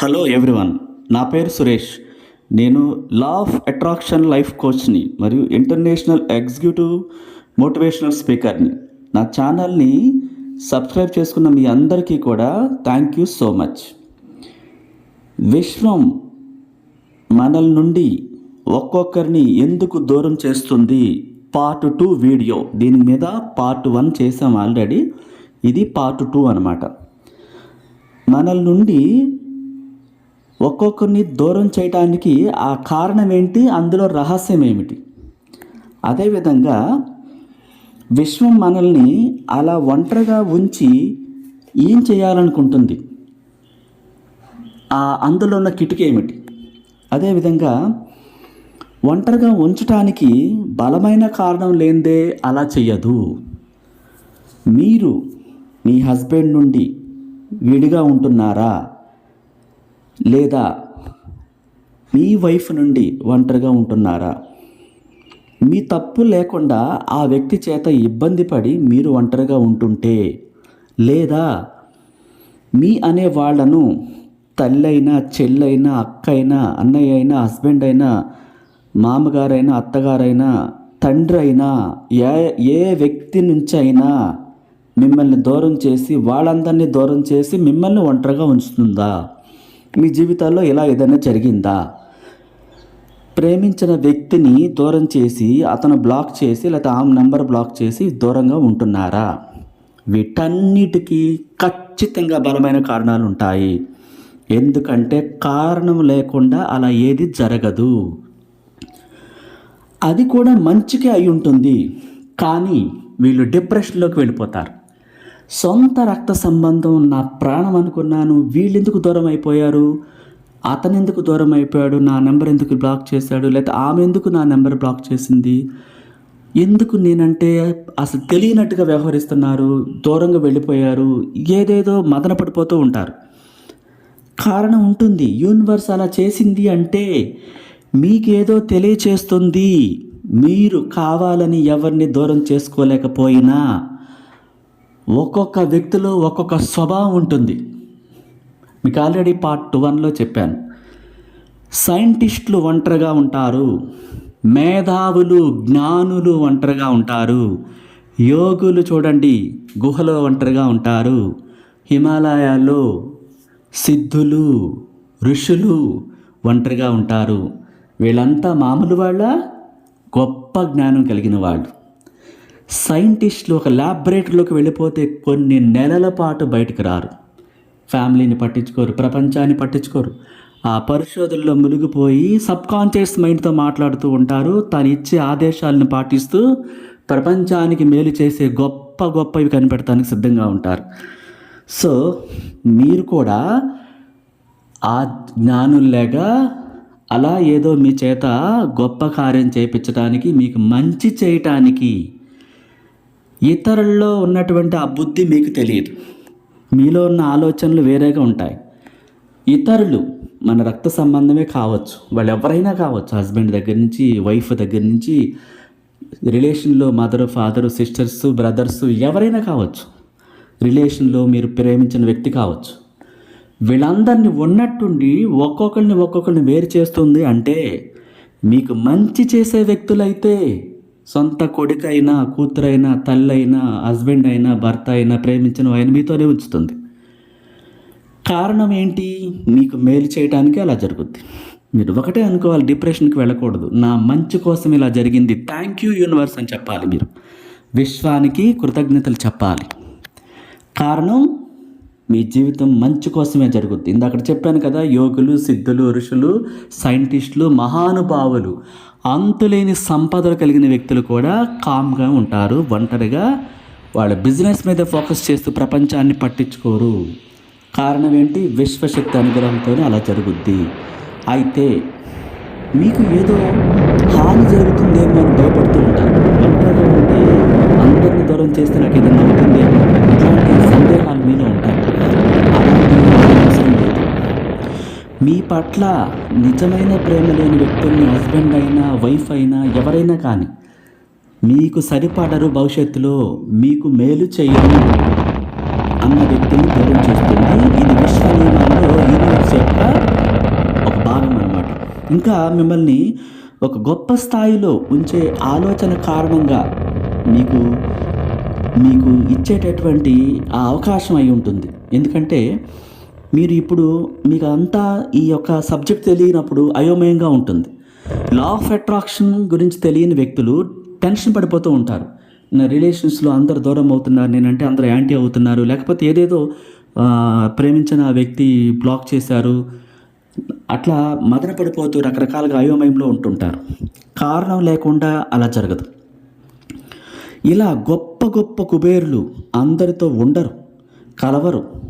Hello everyone నా పేరు సురేష్. నేను లా ఆఫ్ అట్రాక్షన్ లైఫ్ కోచ్ని మరియు ఇంటర్నేషనల్ ఎగ్జిక్యూటివ్ మోటివేషనల్ స్పీకర్ని. నా ఛానల్ని సబ్స్క్రైబ్ చేసుకున్న మీ అందరికీ కూడా థ్యాంక్ యూ సో మచ్. విశ్వం మనల్ నుండి ఒక్కొక్కరిని ఎందుకు దూరం చేస్తుంది? Part two video. దీని మీద పార్ట్ వన్ చేసాం ఆల్రెడీ. ఇది పార్ట్ టూ అనమాట మనల్ నుండి ఒక్కొక్కరిని దూరం చేయడానికి ఆ కారణం ఏంటి అందులో రహస్యం ఏమిటి అదేవిధంగా విశ్వం మనల్ని అలా ఒంటరిగా ఉంచి ఏం చేయాలనుకుంటుంది? ఆ అందులో ఉన్న కిటిక ఏమిటి అదేవిధంగా ఒంటరిగా ఉంచటానికి బలమైన కారణం లేనిదే అలా చెయ్యదు. మీరు మీ హస్బెండ్ నుండి విడిగా ఉంటున్నారా? లేదా మీ వైఫ్ నుండి ఒంటరిగా ఉంటున్నారా? మీ తప్పు లేకుండా ఆ వ్యక్తి చేత ఇబ్బంది పడి మీరు ఒంటరిగా ఉంటుంటే లేదా మీ అనే వాళ్ళను తల్లైనా చెల్లైనా అక్కైనా అన్నయ్య అయినా హస్బెండ్ అయినా మామగారైనా అత్తగారైనా తండ్రి అయినా ఏ ఏ వ్యక్తి నుంచి అయినా మిమ్మల్ని దూరం చేసి వాళ్ళందరినీ దూరం చేసి మిమ్మల్ని ఒంటరిగా ఉంచుతుందా? మీ జీవితాల్లో ఇలా ఏదైనా జరిగిందా? ప్రేమించిన వ్యక్తిని దూరం చేసి అతను బ్లాక్ చేసి లేకపోతే ఆమె నెంబర్ బ్లాక్ చేసి దూరంగా ఉంటున్నారా? వీటన్నిటికీ ఖచ్చితంగా బలమైన కారణాలు ఉంటాయి ఎందుకంటే కారణం లేకుండా అలా ఏది జరగదు. అది కూడా మంచికే అయి ఉంటుంది. కానీ వీళ్ళు డిప్రెషన్లోకి వెళ్ళిపోతారు. సొంత రక్త సంబంధం నా ప్రాణం అనుకున్నాను. వీళ్ళెందుకు దూరం అయిపోయారు అతను ఎందుకు దూరం అయిపోయాడు నా నెంబర్ ఎందుకు బ్లాక్ చేశాడు? లేకపోతే ఆమె ఎందుకు నా నెంబర్ బ్లాక్ చేసింది? ఎందుకు నేనంటే అసలు తెలియనట్టుగా వ్యవహరిస్తున్నారు? దూరంగా వెళ్ళిపోయారు. ఏదేదో మదన పడిపోతూ ఉంటారు. కారణం ఉంటుంది. యూనివర్స్ అలా చేసింది అంటే మీకేదో తెలియచేస్తుంది. మీరు కావాలని ఎవరిని దూరం చేసుకోలేకపోయినా ఒక్కొక్క వ్యక్తిలో ఒక్కొక్క స్వభావం ఉంటుంది. మీకు ఆల్రెడీ పార్ట్ వన్లో చెప్పాను. సైంటిస్టులు ఒంటరిగా ఉంటారు. మేధావులు జ్ఞానులు ఒంటరిగా ఉంటారు. యోగులు చూడండి గుహలో ఒంటరిగా ఉంటారు. హిమాలయాల్లో సిద్ధులు ఋషులు ఒంటరిగా ఉంటారు. వీళ్ళంతా మామూలు వాళ్ళ? గొప్ప జ్ఞానం కలిగిన వాళ్ళు. సైంటిస్టులు ఒక ల్యాబొరేటరీలోకి వెళ్ళిపోతే కొన్ని నెలల పాటు బయటకు రారు. ఫ్యామిలీని పట్టించుకోరు ప్రపంచాన్ని పట్టించుకోరు. ఆ పరిశోధనలో మునిగిపోయి సబ్ కాన్షియస్ మైండ్తో మాట్లాడుతూ ఉంటారు. తను ఇచ్చే ఆదేశాలను పాటిస్తూ ప్రపంచానికి మేలు చేసే గొప్ప గొప్పవి కనిపెడతానికి సిద్ధంగా ఉంటారు. సో మీరు కూడా ఆ జ్ఞానుల్లాగా అలా ఏదో మీ చేత గొప్ప కార్యం చేయించడానికి మీకు మంచి చేయటానికి ఇతరుల్లో ఉన్నటువంటి ఆ బుద్ధి మీకు తెలియదు. మీలో ఉన్న ఆలోచనలు వేరేగా ఉంటాయి. ఇతరులు మన రక్త సంబంధమే కావచ్చు వాళ్ళు ఎవరైనా కావచ్చు హస్బెండ్ దగ్గర నుంచి వైఫ్ దగ్గర నుంచి రిలేషన్లో మదర్ ఫాదర్ సిస్టర్స్ బ్రదర్స్ ఎవరైనా కావచ్చు రిలేషన్లో మీరు ప్రేమించిన వ్యక్తి కావచ్చు. వీళ్ళందరినీ ఉన్నట్టుండి ఒక్కొక్కరిని ఒక్కొక్కరిని వేరు చేస్తుంది అంటే మీకు మంచి చేసే వ్యక్తులైతే సొంత కొడుకైనా కూతురైనా తల్లైనా హస్బెండ్ అయినా భర్త అయినా ప్రేమించిన ఆయన మీతోనే ఉంచుతుంది. కారణం ఏంటి? మీకు మేలు చేయడానికి అలా జరుగుద్ది. మీరు ఒకటే అనుకోవాలి డిప్రెషన్కి వెళ్ళకూడదు. నా మంచి కోసం ఇలా జరిగింది. థ్యాంక్ యూ యూనివర్స్ అని చెప్పాలి మీరు. విశ్వానికి కృతజ్ఞతలు చెప్పాలి. కారణం మీ జీవితం మంచి కోసమే జరుగుద్ది. ఇందాక చెప్పాను కదా యోగులు సిద్ధులు ఋషులు సైంటిస్టులు మహానుభావులు. అంతులేని సంపదలు కలిగిన వ్యక్తులు కూడా కామ్గా ఉంటారు ఒంటరిగా. వాళ్ళ బిజినెస్ మీద ఫోకస్ చేస్తూ ప్రపంచాన్ని పట్టించుకోరు. కారణం ఏంటి? విశ్వశక్తి అనుగ్రహంతోనే అలా జరుగుద్ది. అయితే మీకు ఏదో హాని జరుగుతుందేమో అని భయపడుతూ ఉంటారు. ఒంటరిగా ఉంటే అందరిని దూరం చేస్తే నాకు ఏదైనా అవుతుందేమో? ఇట్లాంటి సందేహాలు మీలో ఉంటాయి అలాంటి అవసరం లేదు మీ పట్ల నిజమైన ప్రేమ లేని వ్యక్తుల్ని హస్బెండ్ అయినా వైఫ్ అయినా ఎవరైనా కానీ మీకు సరిపడరు భవిష్యత్తులో మీకు మేలు చేయరు అన్న వ్యక్తిని దూరం చేస్తుంది. ఇది విశ్వ నియమాల్లో యూనివర్స్ యొక్క ఇంకా మిమ్మల్ని ఒక గొప్ప స్థాయిలో ఉంచే ఆలోచన కారణంగా మీకు మీకు ఇచ్చేటటువంటి ఆ అవకాశం అయి ఉంటుంది. ఎందుకంటే మీరు ఇప్పుడు మీకు అంతా ఈ యొక్క సబ్జెక్ట్ తెలియనప్పుడు అయోమయంగా ఉంటుంది. లా ఆఫ్ అట్రాక్షన్ గురించి తెలియని వ్యక్తులు టెన్షన్ పడిపోతూ ఉంటారు. నా రిలేషన్స్లో అందరు దూరం అవుతున్నారు నేనంటే అందరు యాంటీ అవుతున్నారు. లేకపోతే ఏదేదో ప్రేమించిన వ్యక్తి బ్లాక్ చేశారు. అట్లా మదన పడిపోతూ రకరకాలుగా అయోమయంలో ఉంటుంటారు. కారణం లేకుండా అలా జరగదు. ఇలా గొప్ప గొప్ప కుబేరులు అందరితో ఉండరు కలవరు.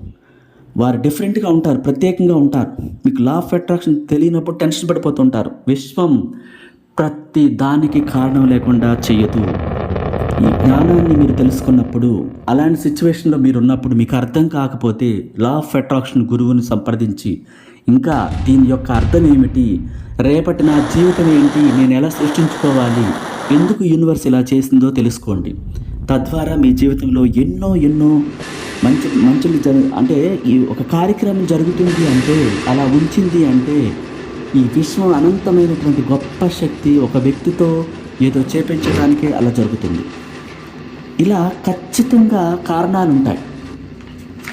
వారు డిఫరెంట్గా ఉంటారు ప్రత్యేకంగా ఉంటారు. మీకు లా ఆఫ్ అట్రాక్షన్ తెలియనప్పుడు టెన్షన్ పడిపోతుంటారు. విశ్వం ప్రతి దానికి కారణం లేకుండా చేయదు. ఈ జ్ఞానాన్ని మీరు తెలుసుకున్నప్పుడు అలాంటి సిచ్యువేషన్లో మీరు ఉన్నప్పుడు మీకు అర్థం కాకపోతే లా ఆఫ్ అట్రాక్షన్ గురువుని సంప్రదించి ఇంకా దీని యొక్క అర్థం ఏమిటి? రేపటి నా జీవితం ఏంటి? నేను ఎలా సృష్టించుకోవాలి? ఎందుకు యూనివర్స్ ఇలా చేసిందో తెలుసుకోండి. తద్వారా మీ జీవితంలో ఎన్నో ఎన్నో మంచి మంచులు జరు అంటే ఈ ఒక కార్యక్రమం జరుగుతుంది అంటే అలా ఉంచింది అంటే ఈ విశ్వం అనంతమైనటువంటి గొప్ప శక్తి ఒక వ్యక్తితో ఏదో చేపించడానికే అలా జరుగుతుంది. ఇలా ఖచ్చితంగా కారణాలు ఉంటాయి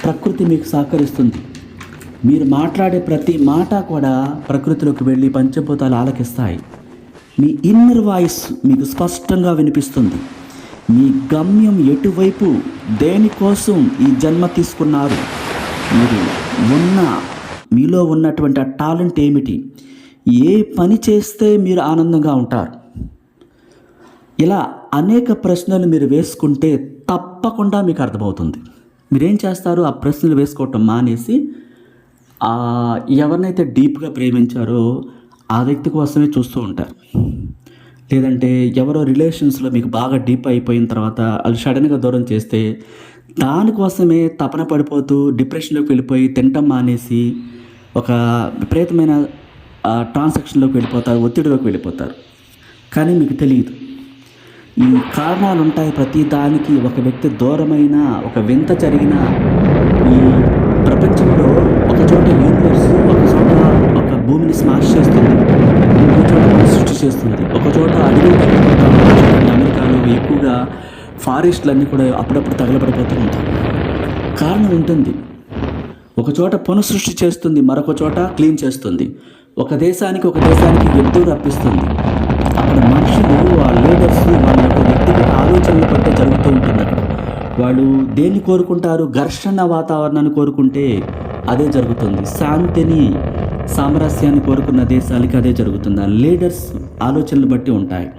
ప్రకృతి మీకు సహకరిస్తుంది. మీరు మాట్లాడే ప్రతి మాట కూడా ప్రకృతిలోకి వెళ్ళి పంచభూతాలు ఆలకిస్తాయి. మీ ఇన్నర్ వాయిస్ మీకు స్పష్టంగా వినిపిస్తుంది. మీ గమ్యం ఎటువైపు? దేనికోసం ఈ జన్మ తీసుకున్నారు? మీరు ఉన్న మీలో ఉన్నటువంటి ఆ టాలెంట్ ఏమిటి? ఏ పని చేస్తే మీరు ఆనందంగా ఉంటారు? ఇలా అనేక ప్రశ్నలు మీరు వేసుకుంటే తప్పకుండా మీకు అర్థమవుతుంది. మీరేం చేస్తారు? ఆ ప్రశ్నలు వేసుకోవటం మానేసి ఎవరినైతే డీప్గా ప్రేమించారో ఆ వ్యక్తి కోసమే చూస్తూ ఉంటారు. లేదంటే ఎవరో రిలేషన్స్లో మీకు బాగా డీప్ అయిపోయిన తర్వాత అది సడన్గా దూరం చేస్తే దానికోసమే తపన పడిపోతూ డిప్రెషన్లోకి వెళ్ళిపోయి తింటం మానేసి ఒక విపరీతమైన ట్రాన్సాక్షన్లోకి వెళ్ళిపోతారు ఒత్తిడిలోకి వెళ్ళిపోతారు. కానీ మీకు తెలియదు ఈ కారణాలు ఉంటాయి ప్రతి దానికి. ఒక వ్యక్తి దూరమైన ఒక వింత జరిగిన ఈ ప్రపంచంలో ఒక చోట యూనివర్స్ ఒక చోట ఒక భూమిని స్మాష్ చేస్తుంది ఇంకో చోట మన సృష్టి చేస్తుంది ఒక చోట అడవులు అమెరికాలో ఎక్కువగా ఫారెస్ట్లన్నీ కూడా అప్పుడప్పుడు తగలబడిపోతూ ఉంటాయి. కారణం ఉంటుంది. ఒక చోట పునఃసృష్టి చేస్తుంది మరొక చోట క్లీన్ చేస్తుంది. ఒక దేశానికి ఒక దేశానికి యుద్ధం రప్పిస్తుంది. అక్కడ మనుషులు ఆ లీడర్స్ వాళ్ళ యొక్క వ్యక్తిగత ఆలోచనలు బట్టే జరుగుతూ ఉంటుంది అక్కడ. వాళ్ళు దేన్ని కోరుకుంటారు? ఘర్షణ వాతావరణాన్ని కోరుకుంటే అదే జరుగుతుంది. శాంతిని సామరస్యాన్ని కోరుకున్న దేశాలకి అదే జరుగుతుంది. ఆ లీడర్స్ ఆలోచనలు బట్టి ఉంటాయి.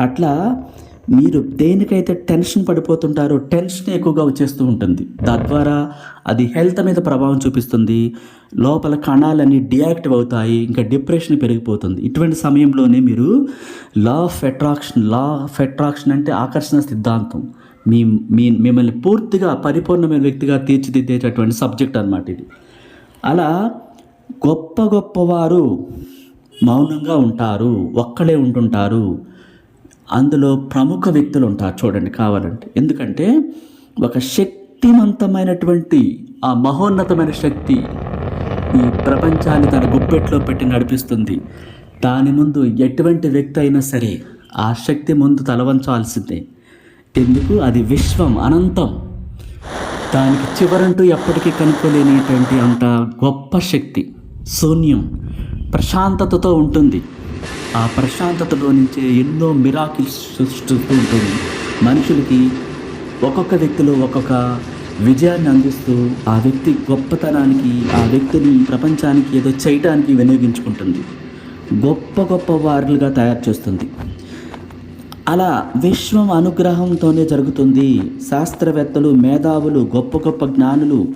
అట్లా మీరు దేనికైతే టెన్షన్ పడిపోతుంటారో టెన్షన్ ఎక్కువగా వచ్చేస్తూ ఉంటుంది. తద్వారా అది హెల్త్ మీద ప్రభావం చూపిస్తుంది. లోపల కణాలన్నీ డియాక్టివ్ అవుతాయి. ఇంకా డిప్రెషన్ పెరిగిపోతుంది. ఇటువంటి సమయంలోనే మీరు law of attraction law of attraction అంటే ఆకర్షణ సిద్ధాంతం. మీ మీ మిమ్మల్ని పూర్తిగా పరిపూర్ణమైన వ్యక్తిగా తీర్చిదిద్దేటటువంటి సబ్జెక్ట్ అనమాట ఇది. అలా గొప్ప గొప్పవారు మౌనంగా ఉంటారు ఒక్కడే ఉంటుంటారు. అందులో ప్రముఖ వ్యక్తులు ఉంటారు చూడండి కావాలంటే. ఎందుకంటే ఒక శక్తివంతమైనటువంటి ఆ మహోన్నతమైన శక్తి ఈ ప్రపంచాన్ని తన గుప్పెట్లో పెట్టి నడిపిస్తుంది. దాని ముందు ఎటువంటి వ్యక్తి అయినా సరే ఆ శక్తి ముందు తలవంచాల్సిందే. ఎందుకు అది విశ్వం అనంతం. దానికి చివరంటూ ఎప్పటికీ కనుక్కోలేనిటువంటి అంత గొప్ప శక్తి శూన్యం ప్రశాంతతతో ఉంటుంది. ఆ ప్రశాంతతలో నుంచే ఎన్నో మిరాకిల్స్ సృష్టిస్తూ ఉంటుంది. మనుషులకి ఒక్కొక్క వ్యక్తిలో ఒక్కొక్క విజయాన్ని అందిస్తూ ఆ వ్యక్తి గొప్పతనానికి ఆ వ్యక్తిని ప్రపంచానికి ఏదో చేయటానికి వినియోగించుకుంటుంది. గొప్ప గొప్ప వారులుగా తయారు చేస్తుంది. అలా విశ్వం అనుగ్రహంతోనే జరుగుతుంది. శాస్త్రవేత్తలు మేధావులు గొప్ప గొప్ప జ్ఞానులు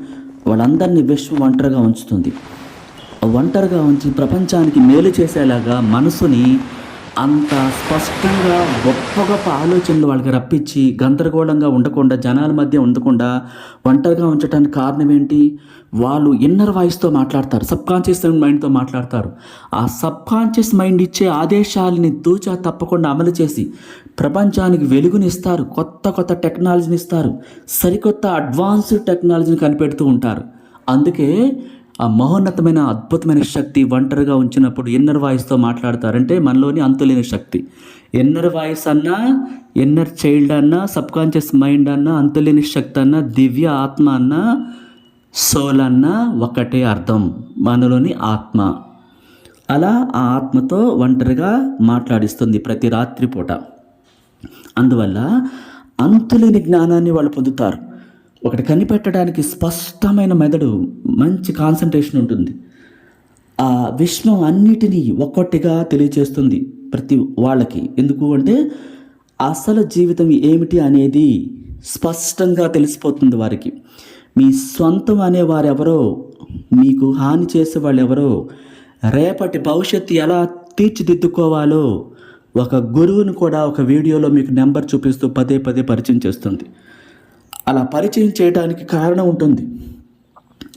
వాళ్ళందరినీ విశ్వం ఒంటరిగా ఉంచుతుంది. ఒంటరిగా ఉంచి ప్రపంచానికి మేలు చేసేలాగా మనసుని అంత స్పష్టంగా గొప్ప గొప్ప ఆలోచనలు వాళ్ళకి రప్పించి గందరగోళంగా ఉండకుండా జనాల మధ్య ఉండకుండా ఒంటరిగా ఉంచడానికి కారణం ఏంటి? వాళ్ళు ఇన్నర్ వాయిస్తో మాట్లాడతారు సబ్ కాన్షియస్ మైండ్తో మాట్లాడతారు. ఆ సబ్ కాన్షియస్ మైండ్ ఇచ్చే ఆదేశాలని తూచా తప్పకుండా అమలు చేసి ప్రపంచానికి వెలుగునిస్తారు కొత్త కొత్త టెక్నాలజీని ఇస్తారు సరికొత్త అడ్వాన్స్డ్ టెక్నాలజీని కనిపెడుతూ ఉంటారు. అందుకే ఆ మహోన్నతమైన అద్భుతమైన శక్తి ఒంటరిగా ఉంచినప్పుడు ఇన్నర్ వాయిస్తో మాట్లాడతారంటే మనలోని అంతులేని శక్తి. ఎన్నర్ వాయిస్ అన్నా ఎన్నర్ చైల్డ్ అన్నా సబ్కాన్షియస్ మైండ్ అన్నా అంతులేని శక్తి అన్నా దివ్య ఆత్మ అన్నా సోల్ అన్నా ఒకటే అర్థం. మనలోని ఆత్మ. అలా ఆ ఆత్మతో ఒంటరిగా మాట్లాడిస్తుంది ప్రతి రాత్రి పూట అందువల్ల అంతులేని జ్ఞానాన్ని వాళ్ళు పొందుతారు. ఒకటి కనిపెట్టడానికి స్పష్టమైన మెదడు మంచి కాన్సన్ట్రేషన్ ఉంటుంది. ఆ విశ్వం అన్నిటినీ ఒక్కొక్కటిగా తెలియచేస్తుంది ప్రతి వాళ్ళకి. ఎందుకు అంటే అసలు జీవితం ఏమిటి అనేది స్పష్టంగా తెలిసిపోతుంది వారికి. మీ సొంతం అనేవారు ఎవరో మీకు హాని చేసే వాళ్ళు ఎవరో రేపటి భవిష్యత్తు ఎలా తీర్చిదిద్దుకోవాలో ఒక గురువును కూడా ఒక వీడియోలో మీకు నెంబర్ చూపిస్తూ పదే పదే పరిచయం చేస్తుంది. అలా పరిచయం చేయడానికి కారణం ఉంటుంది.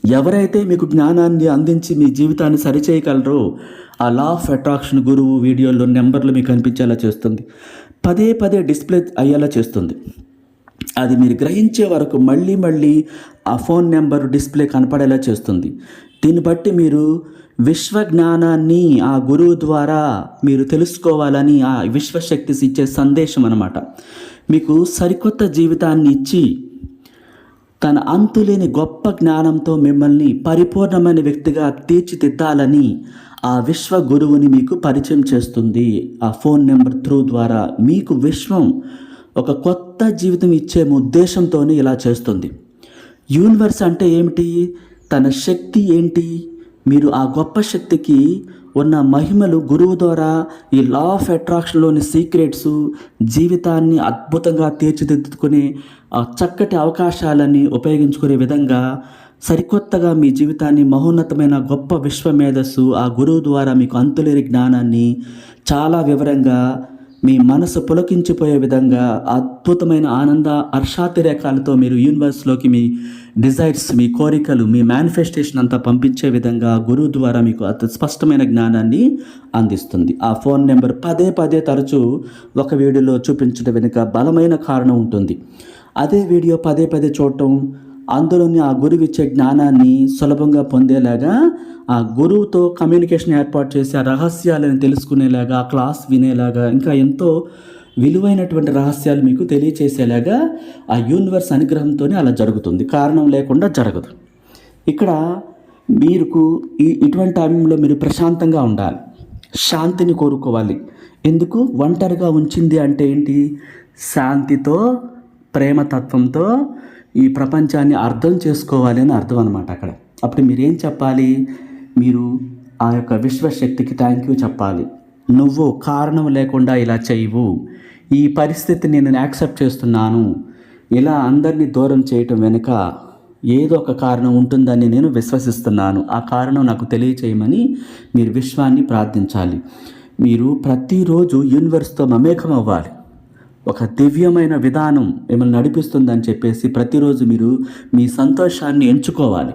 ఎవరైతే మీకు జ్ఞానాన్ని అందించి మీ జీవితాన్ని సరిచేయగలరో ఆ లా ఆఫ్ అట్రాక్షన్ గురువు వీడియోల్లో నెంబర్లు మీకు కనిపించేలా చేస్తుంది. పదే పదే డిస్ప్లే అయ్యేలా చేస్తుంది. అది మీరు గ్రహించే వరకు మళ్ళీ మళ్ళీ ఆ ఫోన్ నెంబర్ డిస్ప్లే కనపడేలా చేస్తుంది. దీన్ని బట్టి మీరు విశ్వ జ్ఞానాన్ని ఆ గురువు ద్వారా మీరు తెలుసుకోవాలని ఆ విశ్వశక్తి ఇచ్చే సందేశం అన్నమాట. మీకు సరికొత్త జీవితాన్ని ఇచ్చి తన అంతులేని గొప్ప జ్ఞానంతో మిమ్మల్ని పరిపూర్ణమైన వ్యక్తిగా తీర్చిదిద్దాలని ఆ విశ్వ గురువుని మీకు పరిచయం చేస్తుంది. ఆ ఫోన్ నెంబర్ త్రూ ద్వారా మీకు విశ్వం ఒక కొత్త జీవితం ఇచ్చే ఉద్దేశంతోనే ఇలా చేస్తుంది. యూనివర్స్ అంటే ఏమిటి? తన శక్తి ఏంటి? మీరు ఆ గొప్ప శక్తికి ఉన్న మహిమలు గురువు ద్వారా ఈ లా ఆఫ్ అట్రాక్షన్లోని సీక్రెట్స్ జీవితాన్ని అద్భుతంగా తీర్చిదిద్దుకునే ఆ చక్కటి అవకాశాలని ఉపయోగించుకునే విధంగా సరికొత్తగా మీ జీవితాన్ని మహోన్నతమైన గొప్ప విశ్వ మేధస్సు ఆ గురువు ద్వారా మీకు అంతులేని జ్ఞానాన్ని చాలా వివరంగా మీ మనసు పులకించిపోయే విధంగా అద్భుతమైన ఆనంద హర్షాతిరేకాలతో మీరు యూనివర్స్లోకి మీ డిజైర్స్ మీ కోరికలు మీ మేనిఫెస్టేషన్ అంతా పంపించే విధంగా గురువు ద్వారా మీకు అతి స్పష్టమైన జ్ఞానాన్ని అందిస్తుంది. ఆ ఫోన్ నెంబర్ పదే పదే తరచూ ఒక వీడియోలో చూపించడం వెనుక బలమైన కారణం ఉంటుంది. అదే వీడియో పదే పదే చూడటం అందులోని ఆ గురువు ఇచ్చే జ్ఞానాన్ని సులభంగా పొందేలాగా ఆ గురువుతో కమ్యూనికేషన్ ఏర్పాటు చేసి ఆ రహస్యాలను తెలుసుకునేలాగా ఆ క్లాస్ వినేలాగా ఇంకా ఎంతో విలువైనటువంటి రహస్యాలు మీకు తెలియచేసేలాగా ఆ యూనివర్స్ అనుగ్రహంతోనే అలా జరుగుతుంది. కారణం లేకుండా జరగదు. ఇక్కడ మీకు ఈ ఇటువంటి టైంలో మీరు ప్రశాంతంగా ఉండాలి. శాంతిని కోరుకోవాలి. ఎందుకు? ఒంటరిగా ఉంచింది అంటే ఏంటి? శాంతితో ప్రేమతత్వంతో ఈ ప్రపంచాన్ని అర్థం చేసుకోవాలి అని అర్థం అనమాట అక్కడ. అప్పుడు మీరేం చెప్పాలి? మీరు ఆ యొక్క విశ్వశక్తికి థ్యాంక్ యూ చెప్పాలి. నువ్వు కారణం లేకుండా ఇలా చేయవు. ఈ పరిస్థితి నేను యాక్సెప్ట్ చేస్తున్నాను. ఇలా అందరినీ దూరం చేయటం వెనుక ఏదో ఒక కారణం ఉంటుందని నేను విశ్వసిస్తున్నాను. ఆ కారణం నాకు తెలియచేయమని మీరు విశ్వాన్ని ప్రార్థించాలి. మీరు ప్రతిరోజు యూనివర్స్తో మమేకం అవ్వాలి ఒక దివ్యమైన విధానం మిమ్మల్ని నడిపిస్తుందని చెప్పేసి ప్రతిరోజు మీరు మీ సంతోషాన్ని ఎంచుకోవాలి.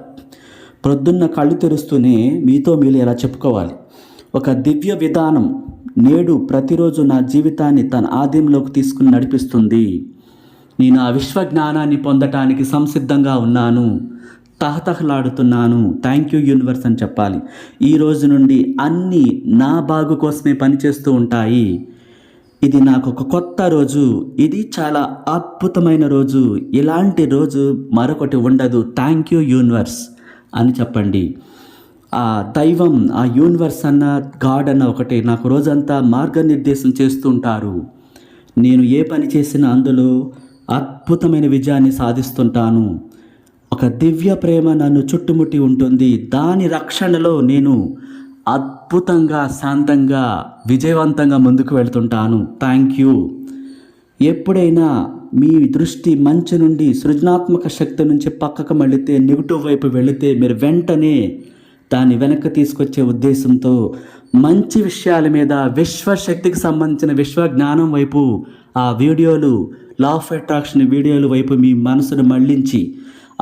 ప్రొద్దున్న కళ్ళు తెరుస్తూనే మీతో మీరు ఇలా చెప్పుకోవాలి. ఒక దివ్య విధానం నేడు ప్రతిరోజు నా జీవితాన్ని తన ఆద్యంలోకి తీసుకుని నడిపిస్తుంది. నేను ఆ విశ్వ జ్ఞానాన్ని పొందటానికి సంసిద్ధంగా ఉన్నాను. తహతహలాడుతున్నాను. థ్యాంక్ యూ యూనివర్స్ అని చెప్పాలి. ఈ రోజు నుండి అన్నీ నా బాగు కోసమే పనిచేస్తూ ఉంటాయి. ఇది నాకు ఒక కొత్త రోజు. ఇది చాలా అద్భుతమైన రోజు. ఇలాంటి రోజు మరొకటి ఉండదు. థ్యాంక్ యూ యూనివర్స్ అని చెప్పండి. ఆ దైవం ఆ యూనివర్స్ అన్న గాడ్ అన్న ఒకటి నాకు రోజంతా మార్గనిర్దేశం చేస్తుంటారు. నేను ఏ పని చేసినా అందులో అద్భుతమైన విజయాన్ని సాధిస్తుంటాను. ఒక దివ్య ప్రేమ నన్ను చుట్టుముట్టి ఉంటుంది. దాని రక్షణలో నేను అద్భుతంగా శాంతంగా విజయవంతంగా ముందుకు వెళ్తుంటాను. థ్యాంక్ యూ ఎప్పుడైనా మీ దృష్టి మంచి నుండి సృజనాత్మక శక్తి నుంచి పక్కకు మళ్ళితే నెగిటివ్ వైపు వెళితే మీరు వెంటనే దాన్ని వెనక్కి తీసుకొచ్చే ఉద్దేశంతో మంచి విషయాల మీద విశ్వశక్తికి సంబంధించిన విశ్వ జ్ఞానం వైపు ఆ వీడియోలు లా ఆఫ్ అట్రాక్షన్ వీడియోల వైపు మీ మనసును మళ్ళించి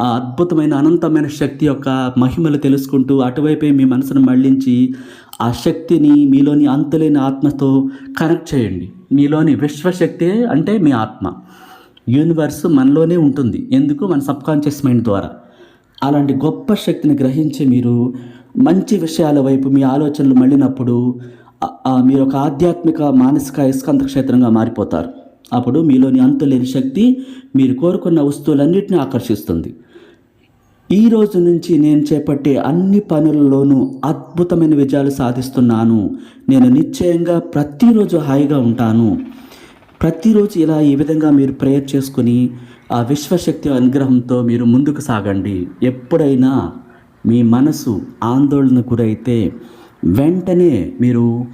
ఆ అద్భుతమైన అనంతమైన శక్తి యొక్క మహిమలు తెలుసుకుంటూ అటువైపే మీ మనసును మళ్ళించి ఆ శక్తిని మీలోని అంతులేని ఆత్మతో కనెక్ట్ చేయండి. మీలోని విశ్వశక్తి అంటే మీ ఆత్మ. యూనివర్స్ మనలోనే ఉంటుంది. ఎందుకు? మన సబ్కాన్షియస్ మైండ్ ద్వారా. అలాంటి గొప్ప శక్తిని గ్రహించి మీరు మంచి విషయాల వైపు మీ ఆలోచనలు మళ్ళినప్పుడు మీరు ఒక ఆధ్యాత్మిక మానసిక ఇస్కంత క్షేత్రంగా మారిపోతారు. అప్పుడు మీలోని అంతులేని శక్తి మీరు కోరుకున్న వస్తువులన్నింటినీ ఆకర్షిస్తుంది. ఈ రోజు నుంచి నేను చేపట్టే అన్ని పనులలోనూ అద్భుతమైన విజయాలు సాధిస్తున్నాను. నేను నిశ్చయంగా ప్రతిరోజు హాయిగా ఉంటాను. ప్రతిరోజు ఇలా ఈ విధంగా మీరు ప్రేయర్ చేసుకుని ఆ విశ్వశక్తి అనుగ్రహంతో మీరు ముందుకు సాగండి. ఎప్పుడైనా మీ మనసు ఆందోళన గురైతే వెంటనే మీరు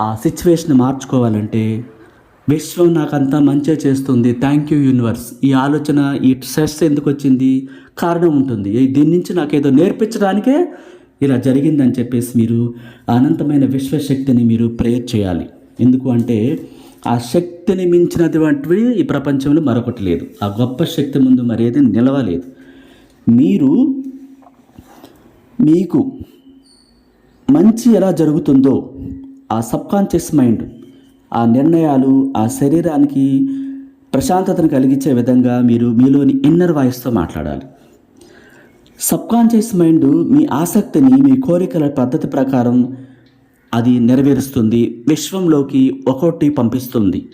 ఆ సిచ్యువేషన్ మార్చుకోవాలంటే విశ్వం నాకంతా మంచిగా చేస్తుంది. థ్యాంక్ యూ యూనివర్స్ ఈ ఆలోచన ఈ స్ట్రెస్ ఎందుకు వచ్చింది? కారణం ఉంటుంది. దీని నుంచి నాకేదో నేర్పించడానికే ఇలా జరిగిందని చెప్పేసి మీరు అనంతమైన విశ్వశక్తిని మీరు ప్రేయర్ చేయాలి. ఎందుకు అంటే ఆ శక్తిని మించినటువంటివి ఈ ప్రపంచంలో మరొకటి లేదు. ఆ గొప్ప శక్తి ముందు మరేది నిలవలేదు. మీరు మీకు మంచి ఎలా జరుగుతుందో ఆ సబ్కాన్షియస్ మైండ్ ఆ నిర్ణయాలు ఆ శరీరానికి ప్రశాంతతను కలిగించే విధంగా మీరు మీలోని ఇన్నర్ వాయిస్తో మాట్లాడాలి. సబ్కాన్షియస్ మైండ్ మీ ఆసక్తిని మీ కోరికల పద్ధతి ప్రకారం అది నెరవేరుస్తుంది. విశ్వంలోకి ఒక్కొక్కటి పంపిస్తుంది.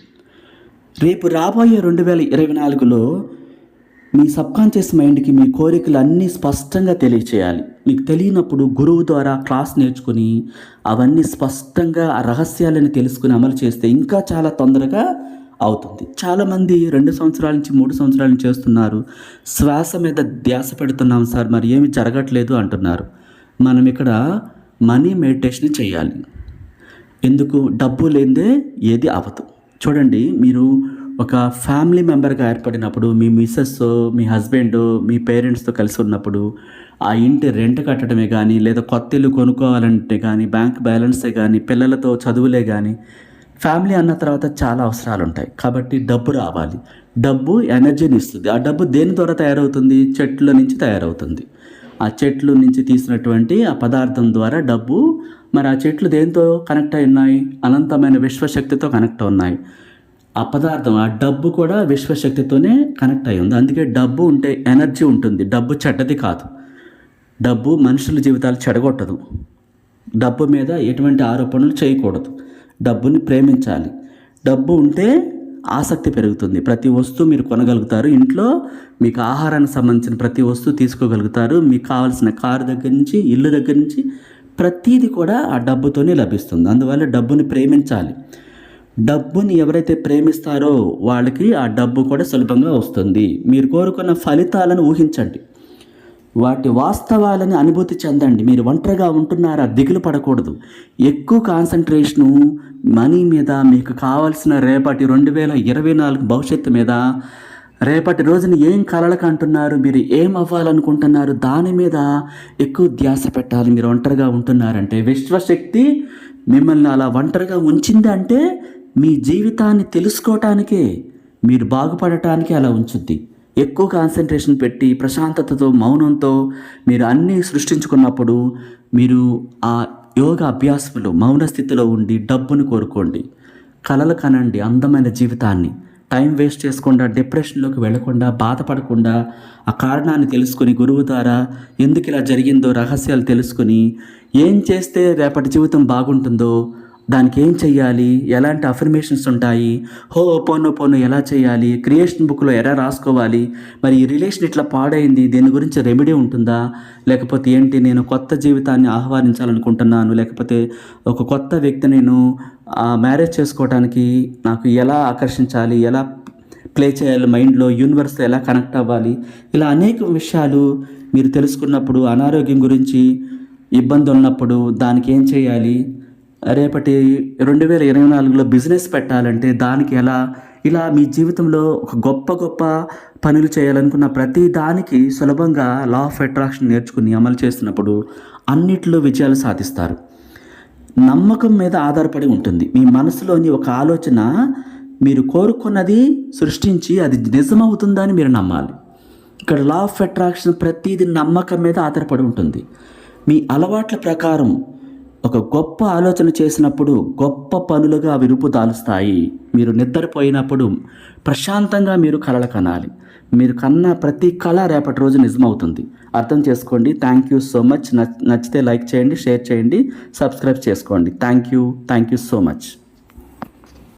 రేపు రాబోయే రెండు వేల ఇరవై నాలుగులో మీ సబ్కాన్షియస్ మైండ్కి మీ కోరికలు అన్నీ స్పష్టంగా తెలియచేయాలి. మీకు తెలియనప్పుడు గురువు ద్వారా క్లాస్ నేర్చుకుని అవన్నీ స్పష్టంగా ఆ రహస్యాలను తెలుసుకుని అమలు చేస్తే ఇంకా చాలా తొందరగా అవుతుంది. చాలామంది రెండు సంవత్సరాల నుంచి మూడు సంవత్సరాల నుంచి చేస్తున్నారు. శ్వాస మీద ధ్యాస పెడుతున్నాం సార్ మరి ఏమి జరగట్లేదు అంటున్నారు. మనం ఇక్కడ మనీ మెడిటేషన్ చేయాలి. ఎందుకు? డబ్బు లేదే ఏది అవ్వదు. చూడండి మీరు ఒక ఫ్యామిలీ మెంబర్గా ఏర్పడినప్పుడు మీ మిస్సెస్ మీ హస్బెండ్ మీ పేరెంట్స్తో కలిసి ఉన్నప్పుడు ఆ ఇంటి రెంట్ కట్టడమే కానీ లేదా కొత్త ఇల్లు కొనుక్కోవాలంటే కానీ బ్యాంక్ బ్యాలెన్సే కానీ పిల్లలతో చదువులే కానీ ఫ్యామిలీ అన్న తర్వాత చాలా అవసరాలు ఉంటాయి కాబట్టి డబ్బు రావాలి. డబ్బు ఎనర్జీని ఇస్తుంది. ఆ డబ్బు దేని ద్వారా తయారవుతుంది? చెట్ల నుంచి తయారవుతుంది. ఆ చెట్లు నుంచి తీసినటువంటి ఆ పదార్థం ద్వారా డబ్బు మరి ఆ చెట్లు దేంతో కనెక్ట్ అయి ఉన్నాయి అనంతమైన విశ్వశక్తితో కనెక్ట్ ఉన్నాయి ఆ పదార్థం ఆ డబ్బు కూడా విశ్వశక్తితోనే కనెక్ట్ అయి ఉంది. అందుకే డబ్బు ఉంటే ఎనర్జీ ఉంటుంది. డబ్బు చెడ్డది కాదు. డబ్బు మనుషుల జీవితాలు చెడగొట్టదు. డబ్బు మీద ఎటువంటి ఆరోపణలు చేయకూడదు. డబ్బుని ప్రేమించాలి. డబ్బు ఉంటే ఆసక్తి పెరుగుతుంది. ప్రతి వస్తువు మీరు కొనగలుగుతారు. ఇంట్లో మీకు ఆహారానికి సంబంధించిన ప్రతి వస్తువు తీసుకోగలుగుతారు. మీకు కావాల్సిన కారు దగ్గర నుంచి ఇల్లు దగ్గర నుంచి ప్రతీది కూడా ఆ డబ్బుతోనే లభిస్తుంది. అందువల్ల డబ్బుని ప్రేమించాలి. డబ్బుని ఎవరైతే ప్రేమిస్తారో వాళ్ళకి ఆ డబ్బు కూడా సులభంగా వస్తుంది. మీరు కోరుకున్న ఫలితాలను ఊహించండి. వాటి వాస్తవాలని అనుభూతి చెందండి. మీరు ఒంటరిగా ఉంటున్నారా? దిగులు పడకూడదు. ఎక్కువ కాన్సన్ట్రేషను మనీ మీద మీకు కావాల్సిన రేపటి రెండు వేల ఇరవై నాలుగు భవిష్యత్తు మీద రేపటి రోజున ఏం కలలకు అంటున్నారు? మీరు ఏం అవ్వాలనుకుంటున్నారు? దాని మీద ఎక్కువ ధ్యాస పెట్టాలి. మీరు ఒంటరిగా ఉంటున్నారంటే విశ్వశక్తి మిమ్మల్ని అలా ఒంటరిగా ఉంచింది అంటే మీ జీవితాన్ని తెలుసుకోవటానికే మీరు బాగుపడటానికి అలా ఉంచుద్ది. ఎక్కువ కాన్సన్ట్రేషన్ పెట్టి ప్రశాంతతతో మౌనంతో మీరు అన్నీ సృష్టించుకున్నప్పుడు మీరు ఆ యోగ అభ్యాసంలో మౌన స్థితిలో ఉండి డబ్బును కోరుకోండి. కలలు కనండి అందమైన జీవితాన్ని. టైం వేస్ట్ చేసుకుండా డిప్రెషన్లోకి వెళ్ళకుండా బాధపడకుండా ఆ కారణాన్ని తెలుసుకుని గురువు ద్వారా ఎందుకు ఇలా జరిగిందో రహస్యాలు తెలుసుకుని ఏం చేస్తే రేపటి జీవితం బాగుంటుందో దానికి ఏం చెయ్యాలి? ఎలాంటి అఫర్మేషన్స్ ఉంటాయి? హో పోనో పోనో ఎలా చేయాలి క్రియేషన్ బుక్లో ఎలా రాసుకోవాలి? మరి ఈ రిలేషన్ ఇట్లా పాడైంది? దీని గురించి రెమెడీ ఉంటుందా? లేకపోతే ఏంటి? నేను కొత్త జీవితాన్ని ఆహ్వానించాలనుకుంటున్నాను. లేకపోతే ఒక కొత్త వ్యక్తి నేను మ్యారేజ్ చేసుకోవడానికి నాకు ఎలా ఆకర్షించాలి? ఎలా ప్లే చేయాలి? మైండ్లో యూనివర్స్తో ఎలా కనెక్ట్ అవ్వాలి? ఇలా అనేక విషయాలు మీరు తెలుసుకున్నప్పుడు అనారోగ్యం గురించి ఇబ్బంది ఉన్నప్పుడు దానికి ఏం చేయాలి రేపటి రెండు వేల ఇరవై నాలుగులో బిజినెస్ పెట్టాలంటే దానికి ఎలా? ఇలా మీ జీవితంలో ఒక గొప్ప గొప్ప పనులు చేయాలనుకున్న ప్రతి దానికి సులభంగా లా ఆఫ్ అట్రాక్షన్ నేర్చుకుని అమలు చేసినప్పుడు అన్నిట్లో విజయాలు సాధిస్తారు. నమ్మకం మీద ఆధారపడి ఉంటుంది. మీ మనసులోని ఒక ఆలోచన మీరు కోరుకున్నది సృష్టించి అది నిజమవుతుందని మీరు నమ్మాలి. ఇక్కడ లా ఆఫ్ అట్రాక్షన్ ప్రతిదీ నమ్మకం మీద ఆధారపడి ఉంటుంది. మీ అలవాట్ల ప్రకారం ఒక గొప్ప ఆలోచన చేసినప్పుడు గొప్ప పనులుగా అవి రూపుదాలుస్తాయి. మీరు నిద్రపోయినప్పుడు ప్రశాంతంగా మీరు కలలు కనాలి. మీరు కన్నా ప్రతి కళ రేపటి రోజు నిజమవుతుంది. అర్థం చేసుకోండి. థ్యాంక్ యూ సో మచ్ నచ్చితే లైక్ చేయండి షేర్ చేయండి సబ్స్క్రైబ్ చేసుకోండి. Thank you thank you so much